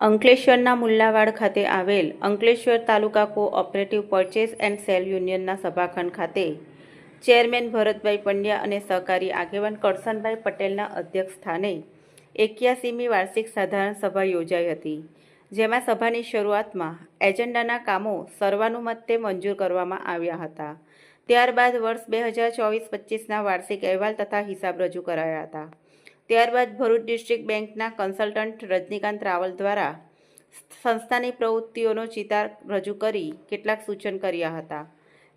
અંકલેશ્વરના મુલ્લાવાડ ખાતે આવેલ Ankleshwar taluka cooperative purchase and sale યુનિયનના સભાખંડ ખાતે ચેરમેન ભરતભાઈ પંડ્યા અને સહકારી આગેવાન કરસનભાઈ પટેલના અધ્યક્ષ સ્થાને એક્યાસીમી વાર્ષિક સાધારણ સભા યોજાઈ હતી, જેમાં સભાની શરૂઆતમાં એજન્ડાના કામો સર્વાનુમતે મંજૂર કરવામાં આવ્યા હતા. ત્યારબાદ વર્ષ બે હજાર ચોવીસ પચીસના વાર્ષિક અહેવાલ તથા હિસાબ રજૂ કરાયા હતા. ત્યારબાદ ભરૂચ ડિસ્ટ્રિક્ટ બેંકના કન્સલ્ટન્ટ રજનીકાંત રાવલ દ્વારા સંસ્થાની પ્રવૃત્તિઓનો ચિતાર રજૂ કરી કેટલાક સૂચન કર્યા હતા.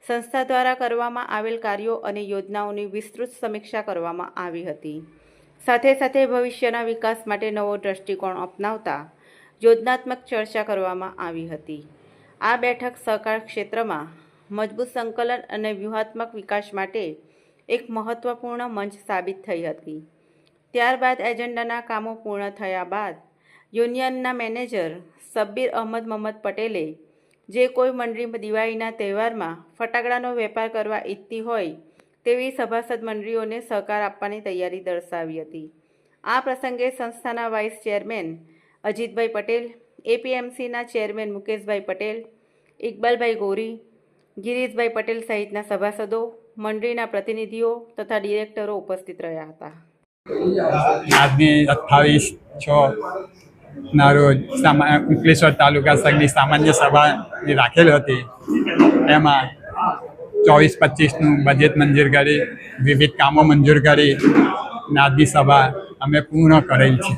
સંસ્થા દ્વારા કરવામાં આવેલ કાર્યો અને યોજનાઓની વિસ્તૃત સમીક્ષા કરવામાં આવી હતી. સાથે સાથે ભવિષ્યના વિકાસ માટે નવો દ્રષ્ટિકોણ અપનાવતા યોજનાત્મક ચર્ચા કરવામાં આવી હતી. આ બેઠક સહકાર ક્ષેત્રમાં મજબૂત સંકલન અને વ્યૂહાત્મક વિકાસ માટે એક મહત્વપૂર્ણ મંચ સાબિત થઈ હતી. ત્યારબાદ એજન્ડાના કામો પૂર્ણ થયા બાદ યુનિયનના મેનેજર સબ્બીર અહમદ મહમદ પટેલે જે કોઈ મંડળી દિવાળીના તહેવારમાં ફટાકડાનો વેપાર કરવા ઈચ્છતી હોય તેવી સભાસદ મંડળીઓને સહકાર આપવાની તૈયારી દર્શાવી હતી. આ પ્રસંગે સંસ્થાના વાઇસ ચેરમેન અજીતભાઈ પટેલ, એપીએમસીના ચેરમેન મુકેશભાઈ પટેલ, ઇકબાલભાઈ ગોરી, ગિરીશભાઈ પટેલ સહિતના સભાસદો, મંડળીના પ્રતિનિધિઓ તથા ડિરેક્ટરો ઉપસ્થિત રહ્યા હતા. આજની અઠ્ઠાવીસ છ ના રોજ અંકલેશ્વર તાલુકા સંઘની સામાન્ય સભા રાખેલ હતી. એમાં ચોવીસ, પચીસનું બજેટ મંજૂર કરી, વિવિધ કામો મંજૂર કરી આજની સભા અમે પૂર્ણ કરેલ છે.